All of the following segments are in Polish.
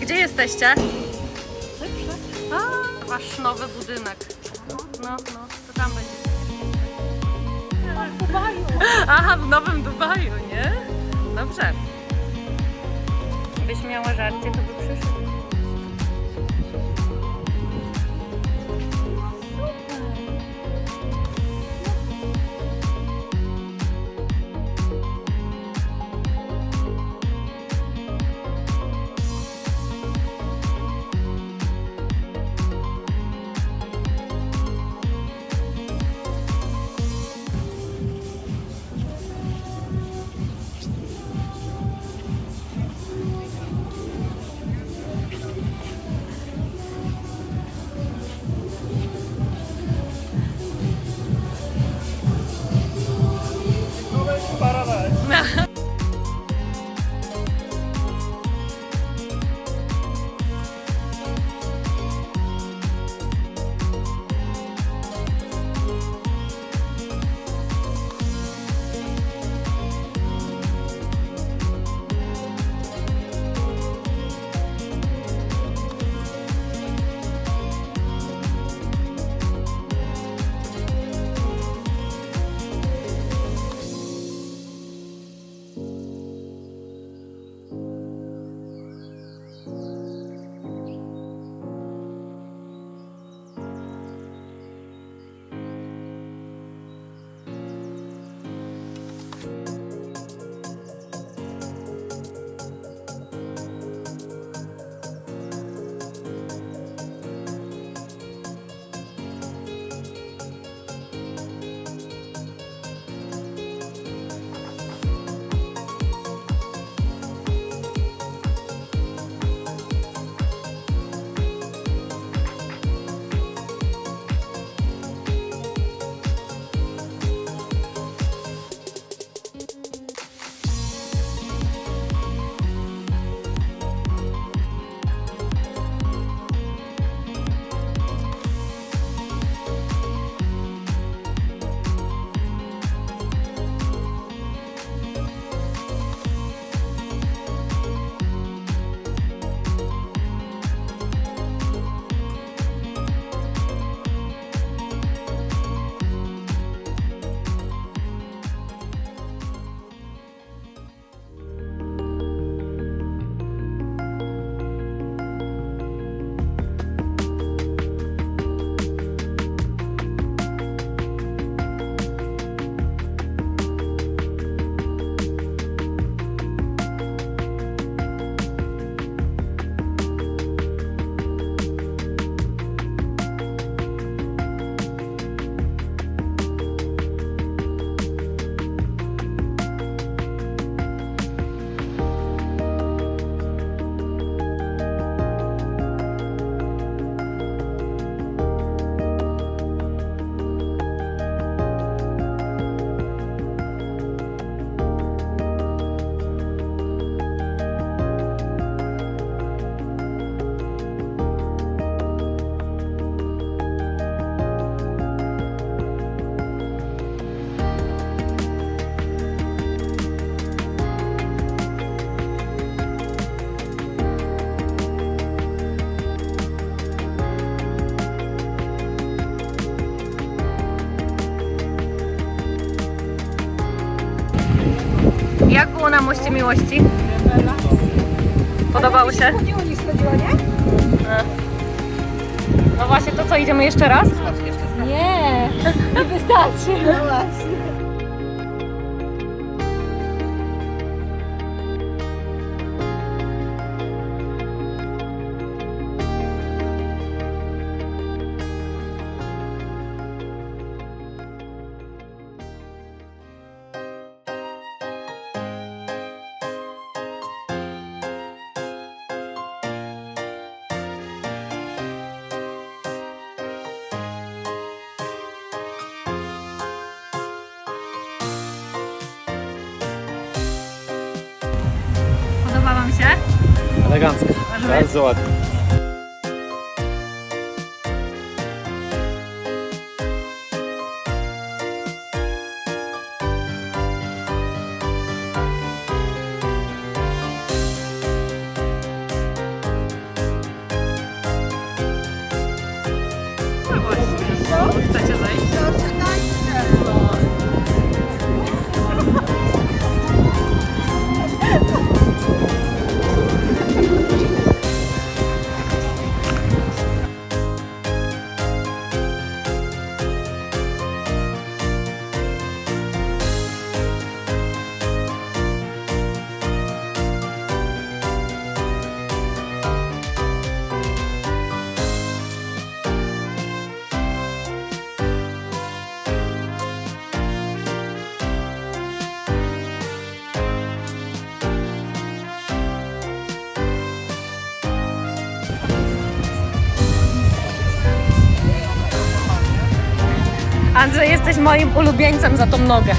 Gdzie jesteście? A, wasz nowy budynek. No, no, to tam będzie. Aha, w Nowym Dubaju, nie? Dobrze. Gdybyś miała żarcie, to by przyszło. Miłości? Podobało się? Chodziło, nie? No właśnie, to co, idziemy jeszcze raz? Nie, nie wystarczy. No właśnie. Podoba się? Elegancko. Bardzo ładnie. Jesteś moim ulubieńcem za tą nogę.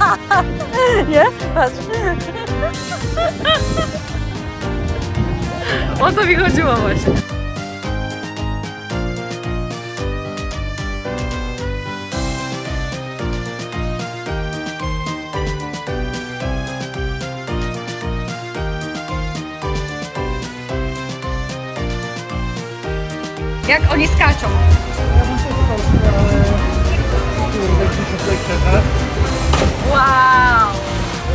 Nie? Patrz. O to mi chodziło właśnie. Jak oni skaczą. Wow!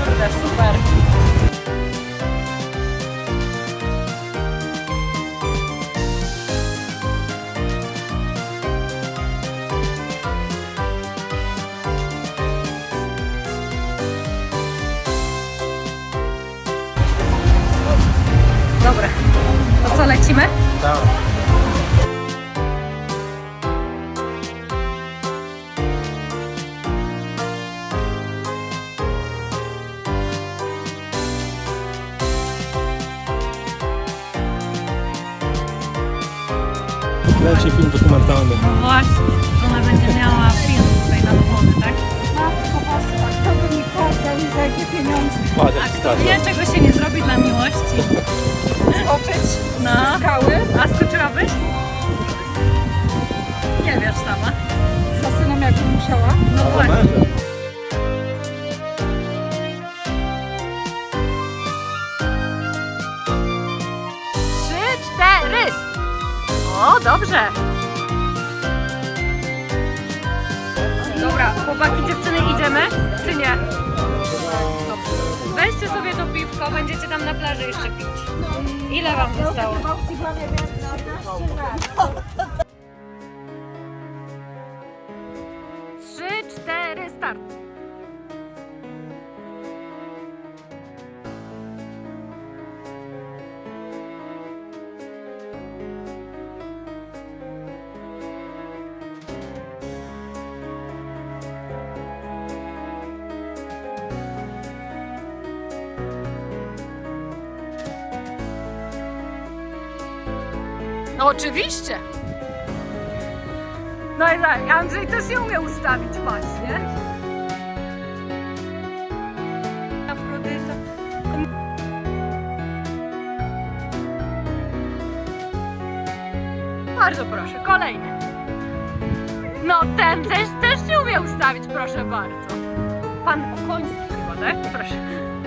Kurde, super. Dobra, to co, lecimy? Tak. Leci film dokumentalny. No właśnie, ona będzie miała film tutaj na dowody, tak? Matko boska, kto by mi kazał i za jakie pieniądze Ładnie A kto wie, czego się nie zrobi dla miłości? skoczyć No. skały? A skoczyłabyś? Nie wiesz sama. Za synem jakbym musiała. No Ale właśnie. O, dobrze. Dobra, chłopaki, dziewczyny, idziemy, czy nie? Weźcie sobie to piwko, będziecie tam na plaży jeszcze pić. Ile wam zostało? Trzy, cztery, start. Oczywiście. No i tak, Andrzej też się umie ustawić, patrz. Bardzo proszę, kolejny. No ten też, też się umie ustawić, proszę bardzo. Pan Okoński chyba, tak? Proszę.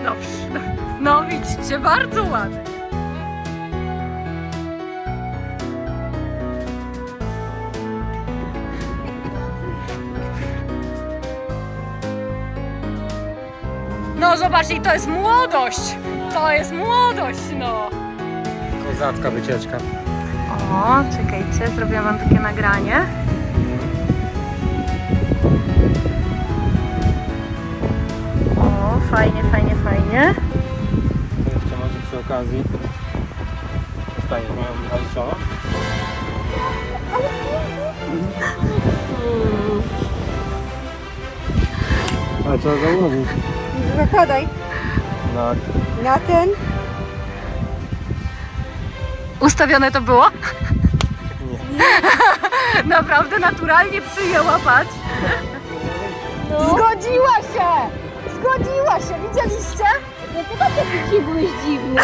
Dobrze. No widzicie, bardzo ładnie. Zobaczcie, i to jest młodość! To jest młodość, no! Kozacka wycieczka. O, czekajcie, zrobiłam wam takie nagranie. O, fajnie, fajnie, fajnie. Jeszcze może przy okazji zostanie z moją Aliszoną. A co założyć? Zakładaj Na na ten. Ustawione to było? Nie. Naprawdę naturalnie przyjęła, patrz. No. Zgodziła się! Zgodziła się, widzieliście? No chyba ty dzisiaj byłeś dziwny.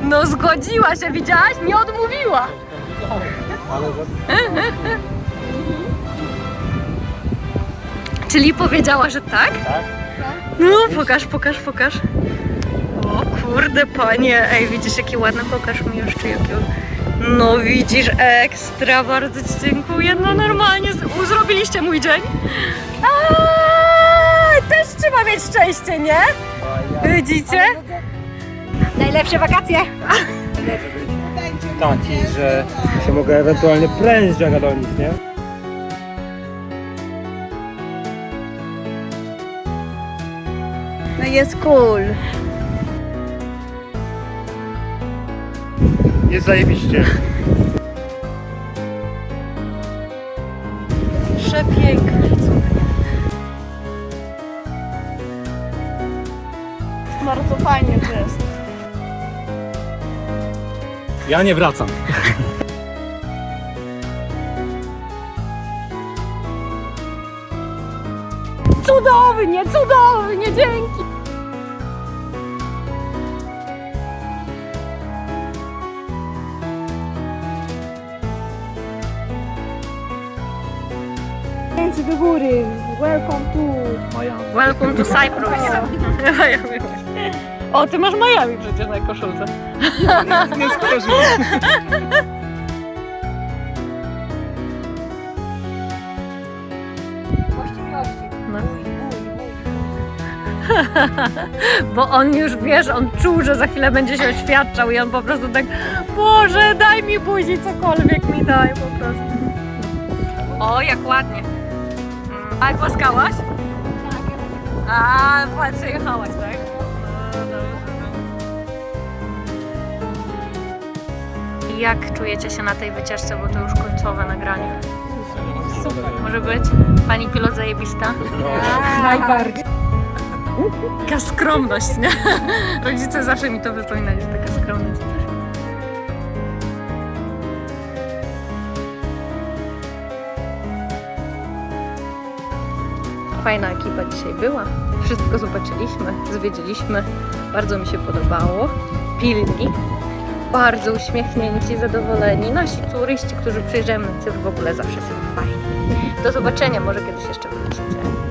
No zgodziła się, widziałaś? Nie odmówiła. Ale Czyli powiedziała, że tak? Tak? No, pokaż, pokaż, pokaż. O kurde, panie. Ej, widzisz, jakie ładne? Pokaż mi jeszcze jakiego. No widzisz, ekstra, bardzo ci dziękuję. No normalnie, z- zrobiliście mój dzień. A, też trzeba mieć szczęście, nie? Widzicie? Najlepsze wakacje. Taki, że się mogę ewentualnie pręść jak do nic, nie? No jest cool. Jest zajebiście. Przepięknie, cudnie. Bardzo fajnie to jest. Ja nie wracam. Cudownie, cudownie, dzięki! Ręce do góry. Welcome to... Welcome to Cyprus. O, ty masz Miami przecież na koszulce. Nie skojarzyłem. Bo on już, wiesz, on czuł, że za chwilę będzie się oświadczał i on po prostu tak Boże, daj mi buzi, cokolwiek mi daj po prostu. O, jak ładnie. Mm, A głaskałaś? A, patrz, jechałaś, tak? No, dobrze, no. Jak czujecie się na tej wycieczce, bo to już końcowe nagranie? Super. Może być? Pani pilot zajebista? Najbardziej. Taka skromność, nie? Rodzice zawsze mi to wypominali, że taka skromność. Fajna ekipa dzisiaj była. Wszystko zobaczyliśmy, zwiedziliśmy. Bardzo mi się podobało. Pilni, bardzo uśmiechnięci, zadowoleni. Nasi turyści, którzy przyjeżdżają na Cypr w ogóle zawsze są fajni. Do zobaczenia, może kiedyś jeszcze wrócicie.